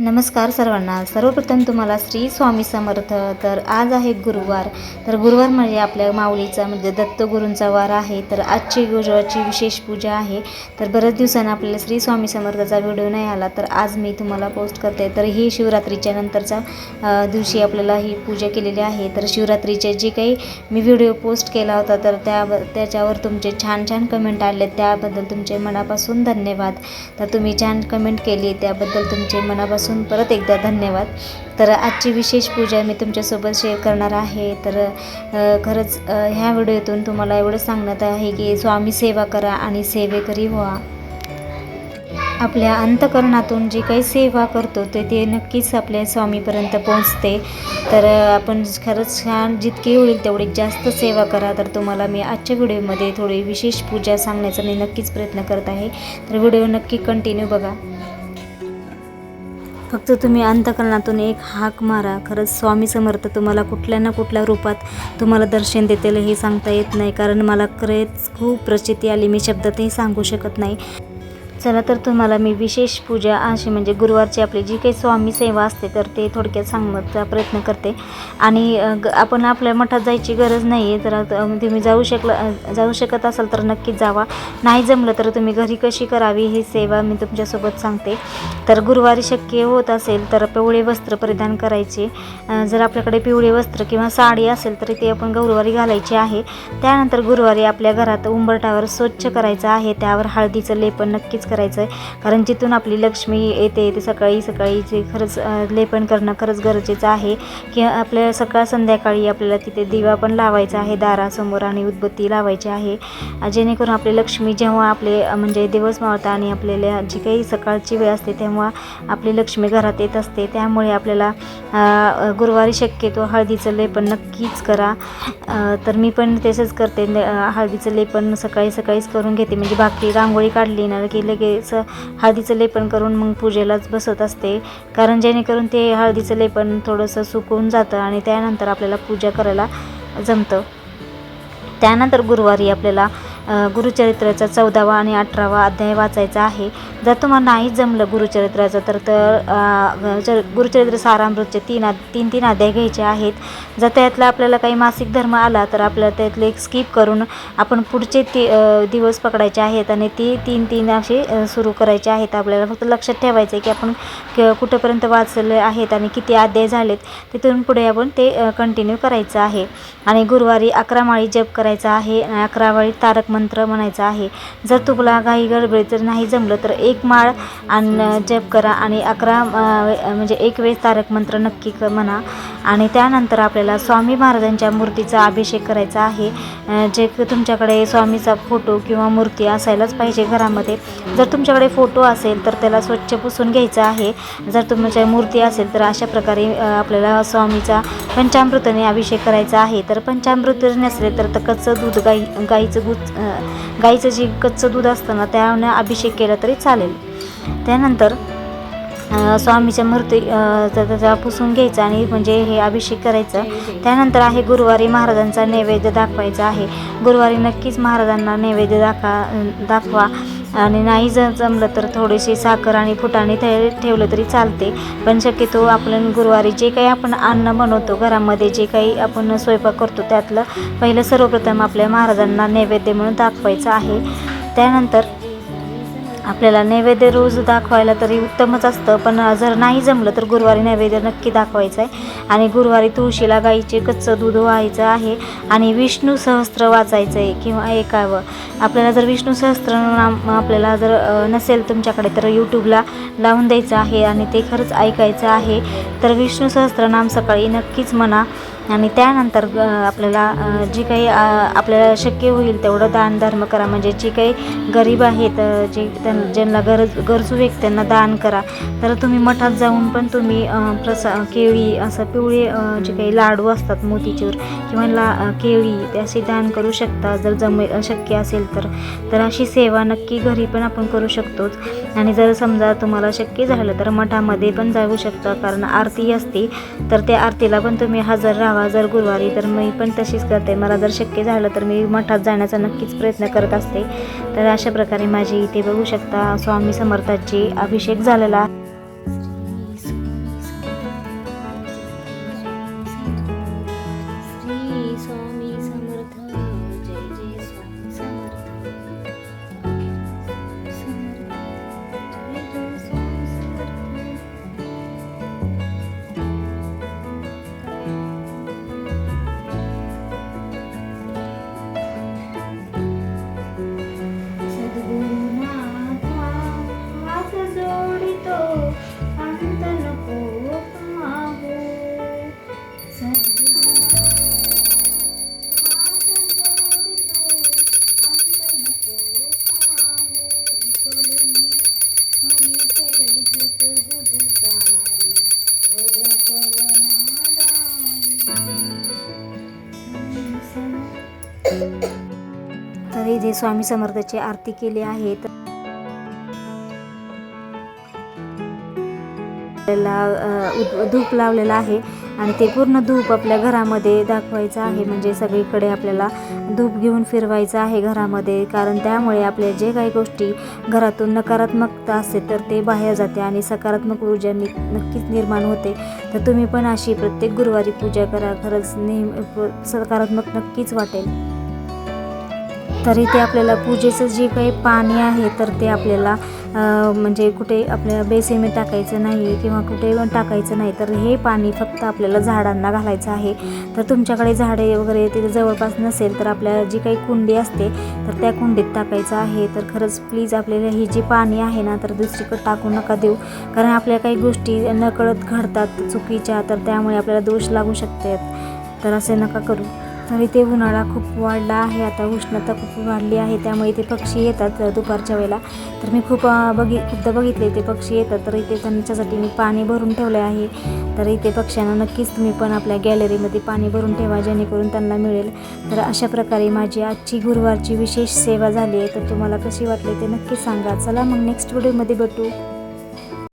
नमस्कार सर्वांना. सर्वप्रथम तुम्हाला श्री स्वामी समर्थ. तर आज आहे गुरुवार. तर गुरुवार म्हणजे आपल्या माऊलीचा म्हणजे दत्तगुरूंचा वार आहे. तर आजची गुरुवारची विशेष पूजा आहे. तर बऱ्याच दिवसांनी आपल्याला श्री स्वामी समर्थाचा व्हिडिओ नाही आला तर आज मी तुम्हाला पोस्ट करते. तर ही शिवरात्रीच्या नंतरचा दिवशी आपल्याला ही पूजा केलेली आहे. तर शिवरात्रीचे जे काही मी व्हिडिओ पोस्ट केला होता तर त्या त्याच्यावर तुमचे छान छान कमेंट आले. त्याबद्दल तुमचे मनापासून धन्यवाद. तर तुम्ही छान कमेंट केली त्याबद्दल तुमचे मनापासून परत एकदा धन्यवाद. तर आजची विशेष पूजा मी तुमच्यासोबत शेअर करणार आहे. तर खरंच ह्या व्हिडिओतून तुम्हाला एवढं सांगण्यात आहे की स्वामी सेवा करा आणि सेवेकरी व्हा. आपल्या अंतकरणातून जी काही सेवा करतो ते ते नक्कीच आपल्या स्वामीपर्यंत पोहोचते. तर आपण खरंच छान जितकी होईल तेवढी जास्त सेवा करा. तर तुम्हाला मी आजच्या व्हिडिओमध्ये थोडी विशेष पूजा सांगण्याचा मी नक्कीच प्रयत्न करत आहे. तर व्हिडिओ नक्की कंटिन्यू बघा. फक्त तुम्ही अंतकरणातून एक हाक मारा. खरंच स्वामी समर्थ तुम्हाला कुठल्या ना कुठल्या रूपात तुम्हाला दर्शन देतील हे सांगता येत नाही. कारण मला खरेच खूप प्रचिती आली. मी शब्दातही सांगू शकत नाही. चला तर तुम्हाला मी विशेष पूजा अशी म्हणजे गुरुवारची आपली जी काही स्वामी सेवा असते तर ते थोडक्यात सांगण्याचा प्रयत्न करते. आणि ग- आपण आपल्या मठात जायची गरज नाही आहे तर तुम्ही जाऊ शकला जाऊ शकत असाल तर नक्कीच जावा. नाही जमलं तर तुम्ही घरी कशी करावी ही सेवा मी तुमच्यासोबत सांगते. तर गुरुवारी शक्य होत असेल तर पिवळे वस्त्र परिधान करायचे. जर आपल्याकडे पिवळे वस्त्र किंवा साडी असेल तर ते आपण गुरुवारी घालायची आहे. त्यानंतर गुरुवारी आपल्या घरात उंबरठावर स्वच्छ करायचं आहे. त्यावर हळदीचं लेपन नक्कीच करायचं आहे कारण जिथून आपली लक्ष्मी येते ते सकाळी सकाळी जे खरंच लेपन करणं खरंच गरजेचं आहे. की आपल्या सकाळ संध्याकाळी आपल्याला तिथे दिवा पण लावायचा आहे दारासमोर आणि उदबत्ती लावायची आहे. जेणेकरून आपली लक्ष्मी जेव्हा आपले म्हणजे दिवस मावता आणि आपल्याला जी काही सकाळची वेळ असते तेव्हा आपली लक्ष्मी घरात येत असते. त्यामुळे आपल्याला गुरुवारी शक्यतो हळदीचं लेपन नक्कीच करा. तर मी पण तसंच करते. हळदीचं लेपन सकाळी सकाळीच करून घेते. म्हणजे बाकी रांगोळी काढली ना की लगेच हळदीचं लेपन करून मग पूजेलाच बसत असते. कारण जेणेकरून ते हळदीचं लेपन थोडंसं सुकून जातं आणि त्यानंतर आपल्याला पूजा करायला जमतं. त्यानंतर गुरुवारी आपल्याला गुरुचरित्राचा चौदावा आणि अठरावा अध्याय वाचायचा आहे. जर तुम्हाला नाही जमलं गुरुचरित्राचं तर तर गुरुचरित्र सारामृतचे तीन तीन तीन अध्याय घ्यायचे आहेत. जर त्यातला आपल्याला काही मासिक धर्म आला तर आपल्याला त्यातले एक स्किप करून आपण पुढचे ती दिवस पकडायचे आहेत आणि ती तीन तीन असे सुरू करायचे आहेत. आपल्याला फक्त लक्षात ठेवायचं आहे की आपण क- कुठंपर्यंत वाचले आहेत आणि किती अध्याय झालेत तिथून पुढे आपण ते कंटिन्यू करायचं आहे. आणि गुरुवारी अकरा माळी जप करायचा आहे. आणि अकरा माळी तारक मंत्र म्हणायचा आहे. जर तुला काही गडबडीत जर नाही जमलं तर एक माळ आणि जप करा आणि अकरा म्हणजे एक वेळेस तारक मंत्र नक्की क म्हणा. आणि त्यानंतर आपल्याला स्वामी महाराजांच्या मूर्तीचा अभिषेक करायचा आहे. जे तुमच्याकडे स्वामीचा फोटो किंवा मूर्ती असायलाच पाहिजे घरामध्ये. जर तुमच्याकडे फोटो असेल तर त्याला स्वच्छ पुसून घ्यायचा आहे. जर तुमच्या मूर्ती असेल तर अशा प्रकारे आपल्याला स्वामीचा पंचामृताने अभिषेक करायचा आहे. तर पंचामृत जर नसले तर तकचं कच्चं दूध गाई गाईचं दूध गाईचं जे कच्चं दूध असतं ना त्यानं अभिषेक केला तरी चालेल. त्यानंतर स्वामीच्या मूर्ती त्याचा पुसून घ्यायचा आणि म्हणजे हे अभिषेक करायचं. त्यानंतर आहे गुरुवारी महाराजांचा नैवेद्य दाखवायचा आहे. गुरुवारी नक्कीच महाराजांना नैवेद्य दाखवा दाखवा. आणि नाही जर जमलं तर थोडीशी साखर आणि फुटाणे ते ठेवलं तरी चालते. पण शक्यतो आपण गुरुवारी जे काही आपण अन्न बनवतो घरामध्ये जे काही आपण स्वयंपाक करतो त्यातलं पहिलं सर्वप्रथम आपल्या महाराजांना नैवेद्य म्हणून दाखवायचं आहे. त्यानंतर आपल्याला नैवेद्य रोज दाखवायला तरी उत्तमच असतं पण जर नाही जमलं तर गुरुवारी नैवेद्य नक्की दाखवायचं आहे आणि गुरुवारी तुळशीला गाईचे कच्चं दूध व्हायचं आहे आणि विष्णू सहस्त्र वाचायचं आहे किंवा ऐकावं. आपल्याला जर विष्णू सहस्त्रनाम आपल्याला जर नसेल तुमच्याकडे तर यूट्यूबला लावून द्यायचं आहे आणि ते खरंच ऐकायचं आहे तर विष्णू सहस्त्रनाम सकाळी नक्कीच म्हणा. आणि त्यानंतर आपल्याला जी जे काही आपल्याला शक्य होईल तेवढं दान धर्म करा. म्हणजे जे काही गरीब आहेत जे त्यां ज्यांना गरज गरजू व्यक्तींना दान करा. तर तुम्ही मठात जाऊन पण तुम्ही प्रसा केळी असं पिवळे जे काही लाडू असतात मोतीचूर किंवा ला केळी ते असे दान करू शकता. जर जमे शक्य असेल तर तर अशी सेवा नक्की घरी पण आपण करू शकतोच. आणि जर समजा तुम्हाला शक्य झालं तर मठामध्ये पण जाऊ शकता. कारण आरती असते तर त्या आरतीला पण तुम्ही हजर राहा. जर गुरुवारी तर मी पण तशीच करते. मला जर शक्य झालं तर मी मठात जाण्याचा नक्कीच प्रयत्न करत असते. तर अशा प्रकारे माझी इथे बघू शकता स्वामी समर्थाची अभिषेक झालेला इथे स्वामी समर्थाची आरती केली आहे तर आपल्याला उद- धूप लावलेला आहे आणि ते पूर्ण धूप आपल्या घरामध्ये दाखवायचं आहे. म्हणजे सगळीकडे आपल्याला धूप घेऊन फिरवायचं आहे घरामध्ये कारण त्यामुळे आपल्या जे काही गोष्टी घरातून नकारात्मकता असते तर ते बाहेर जाते आणि सकारात्मक ऊर्जा नि नक्कीच निर्माण होते. तर तुम्ही पण अशी प्रत्येक गुरुवारी पूजा करा. खरंच नेहमी सकारात्मक नक्कीच वाटेल. तरी ते आपल्याला पूजेचं जे काही पाणी आहे तर ते आपल्याला म्हणजे कुठे आपल्याला बेसिनमध्ये टाकायचं नाही किंवा कुठे टाकायचं नाही तर हे पाणी फक्त आपल्याला झाडांना घालायचं आहे. तर तुमच्याकडे झाडे वगैरे तिथे जवळपास नसेल तर आपल्या जी काही कुंडी असते तर त्या कुंडीत टाकायचं आहे. तर खरंच प्लीज आपल्याला ही जी पाणी आहे ना तर दुसरीकडे टाकू नका देऊ. कारण आपल्या काही गोष्टी नकळत घडतात चुकीच्या तर त्यामुळे आपल्याला दोष लागू शकतात. तर असे नका करू. तर इथे उन्हाळा खूप वाढला आहे. आता उष्णता खूप वाढली आहे त्यामुळे इथे पक्षी येतात दुपारच्या वेळेला. तर मी खूप बघि खूपदा बघितले इथे पक्षी येतात. तर इथे त्यांच्यासाठी मी पाणी भरून ठेवले आहे. तर इथे पक्ष्यांना नक्कीच तुम्ही पण आपल्या गॅलरीमध्ये पाणी भरून ठेवा जेणेकरून त्यांना मिळेल. तर अशा प्रकारे माझी आजची गुरुवारची विशेष सेवा झाली आहे. तर तुम्हाला कशी वाटली ते नक्की सांगा. चला मग नेक्स्ट व्हिडिओमध्ये भेटू.